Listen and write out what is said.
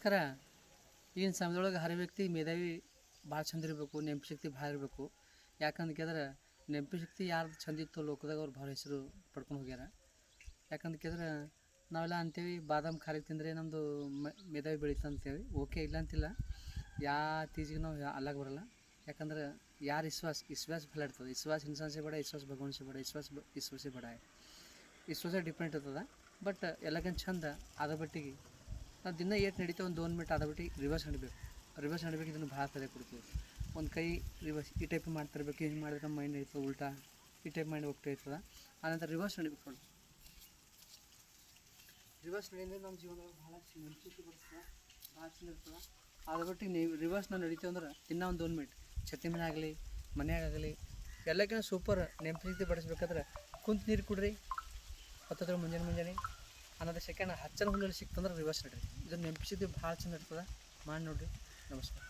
ನಮಸ್ಕಾರ ಈಗಿನ ಸಮಯದೊಳಗೆ ಹರ ವ್ಯಕ್ತಿ, ಮೇಧಾವಿ ಭಾಳ ಚಂದ ಇರಬೇಕು ನೆನಪು ಶಕ್ತಿ ಭಾಳ ಇರಬೇಕು. ಯಾಕಂತ ಕೇಳಿದ್ರೆ ನೆನಪು ಶಕ್ತಿ ಯಾರ್ದು ಚಂದ ಇತ್ತು ಲೋಕದಾಗ ಅವ್ರು ಭಾಳ ಹೆಸರು ಪಡ್ಕೊಂಡು ಹೋಗ್ಯಾರ. ಯಾಕಂತ ಕೇಳಿದ್ರೆ ನಾವೆಲ್ಲ ಅಂತೀವಿ, ಬಾದಾಮ್ ಖಾಲಿ ತಿಂದರೆ ನಮ್ಮದು ಮೇಧಾವಿ ಬೆಳೀತ ಅಂತೇಳಿ ಓಕೆ, ಇಲ್ಲ ಅಂತಿಲ್ಲ. ಯಾ ತೀಜಿಗೆ ನಾವು ಅಲ್ಲಾಗ ಬರಲ್ಲ. ಯಾಕಂದ್ರೆ ಯಾರು ವಿಶ್ವಾಸ ವಿಶ್ವಾಸ ಫಲ ಇರ್ತದೆ. ವಿಶ್ವಾಸ ಇನ್ಸಾನ್ಸೇ ಬೇಡ, ವಿಶ್ವಾಸ ಭಗವಾನ್ ಸೇ ಬೇಡ, ವಿಶ್ವಾಸ ವಿಶ್ವಾಸೇ ಬೇಡ. ವಿಶ್ವಾಸ ಡಿಪೆಂಡ್ ಇರ್ತದೆ. ಬಟ್ ಎಲ್ಲಕ್ಕಿಂತ ಚಂದ ಅದ ಬಟ್ಟಿಗೆ ನಾವು ದಿನ ಏಟ್ ನಡೀತೇವೆ ಒಂದು ಒಂದು ಮಿನಿಟ್ ಆದಬಿಟ್ಟು ರಿವರ್ಸ್ ನಡಿಬೇಕು. ರಿವರ್ಸ್ ನಡಿಬೇಕು ಇದನ್ನು ಭಾಳ ತಲೆ ಕೊಡ್ತೀವಿ. ಒಂದು ಕೈ ರಿವರ್ಸ್ ಈ ಟೈಪ್ ಮಾಡ್ತಿರ್ಬೇಕು, ಹಿಂಗೆ ಮಾಡಿದ್ರೆ ನಮ್ಮ ಮೈಂಡ್ ಇರ್ತದೆ ಉಲ್ಟಾ. ಈ ಟೈಪ್ ಮೈಂಡ್ ಹೋಗ್ತಾ ಇರ್ತದೆ. ಆನಂತರ ರಿವರ್ಸ್ ನೋಡಿ. ರಿವರ್ಸ್ ನಡೆಯಿಂದ ನಮ್ಮ ಜೀವನದಾಗ ಭಾಳ ನೆನಪಿಸಿ ಬರ್ತದೆ, ಭಾಳ ಚಂದ ಇರ್ತದೆ. ಅದ್ರ ಬಿಟ್ಟು ನೀವು ರಿವರ್ಸ್ ನಾವು ನಡೀತೀವಿ ಅಂದ್ರೆ ಇನ್ನೂ ಒಂದು ಒಂದು ಮಿನಿಟ್ ಛತ್ತಿ ಮನೆ ಆಗಲಿ ಮನೆಯಾಗಲಿ ಎಲ್ಲಕ್ಕಿಂತ ಸೂಪರ್ ನೆನಪಿಸಿ ಬಡಿಸ್ಬೇಕಾದ್ರೆ ಕುಂತು ನೀರು ಕುಡ್ರಿ. ಹತ್ತತ್ರ ಮುಂಜಾನೆ ಮುಂಜಾನೆ. ಅನ್ನೋದು ಸೆಕೆಂಡ್ ಹಚ್ಚನ ಹುಲ್ಲಲ್ಲಿ ಸಿಕ್ತಂದ್ರೆ ರಿವರ್ಸ್ ನಡ್ರಿ. ಇದನ್ನ ನೆನಪಿಸಿದ್ದು ಭಾಳ ಚಂದ ಇರ್ತದೆ. ಮಾಡಿ ನೋಡಿರಿ. ನಮಸ್ಕಾರ.